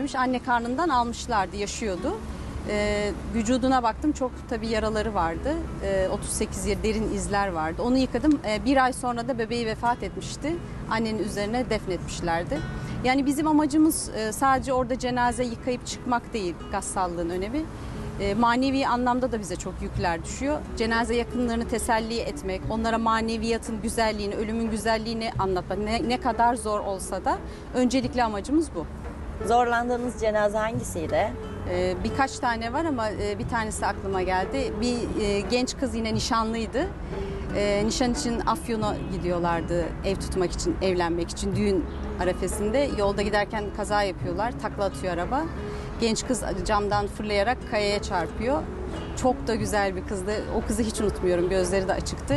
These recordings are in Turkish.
etmemiş. Anne karnından almışlardı, yaşıyordu. Ee, vücuduna baktım çok tabii yaraları vardı. Ee, 38 yer derin izler vardı. Onu yıkadım. Ee, bir ay sonra da bebeği vefat etmişti. Annenin üzerine defnetmişlerdi. Yani bizim amacımız e, sadece orada cenaze yıkayıp çıkmak değil gassallığın önemi. E, manevi anlamda da bize çok yükler düşüyor. Cenaze yakınlarını teselli etmek, onlara maneviyatın güzelliğini, ölümün güzelliğini anlatmak ne, ne kadar zor olsa da öncelikli amacımız bu. Zorlandığınız cenaze hangisiydi? E, birkaç tane var ama e, bir tanesi aklıma geldi. Bir e, genç kız yine nişanlıydı. E, nişan için Afyon'a gidiyorlardı ev tutmak için, evlenmek için düğün arefesinde. Yolda giderken kaza yapıyorlar, takla atıyor araba. Genç kız camdan fırlayarak kayaya çarpıyor. Çok da güzel bir kızdı. O kızı hiç unutmuyorum. Gözleri de açıktı.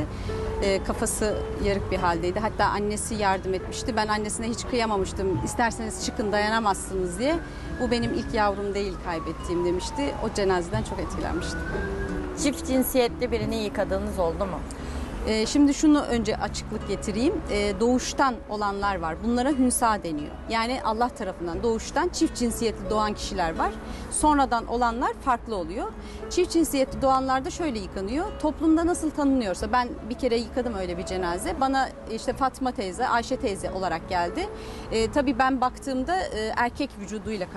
E, kafası yarık bir haldeydi. Hatta annesi yardım etmişti. Ben annesine hiç kıyamamıştım. İsterseniz çıkın dayanamazsınız diye. Bu benim ilk yavrum değil kaybettiğim demişti. O cenazeden çok etkilenmiştim. Çift cinsiyetli birini yıkadığınız oldu mu? Ee, şimdi şunu önce açıklık getireyim. Ee, doğuştan olanlar var. Bunlara hünsa deniyor. Yani Allah tarafından doğuştan çift cinsiyetli doğan kişiler var. Sonradan olanlar farklı oluyor. Çift cinsiyetli doğanlar da şöyle yıkanıyor. Toplumda nasıl tanınıyorsa ben bir kere yıkadım öyle bir cenaze. Bana işte Fatma teyze, Ayşe teyze olarak geldi. Ee, tabii ben baktığımda e, erkek vücuduyla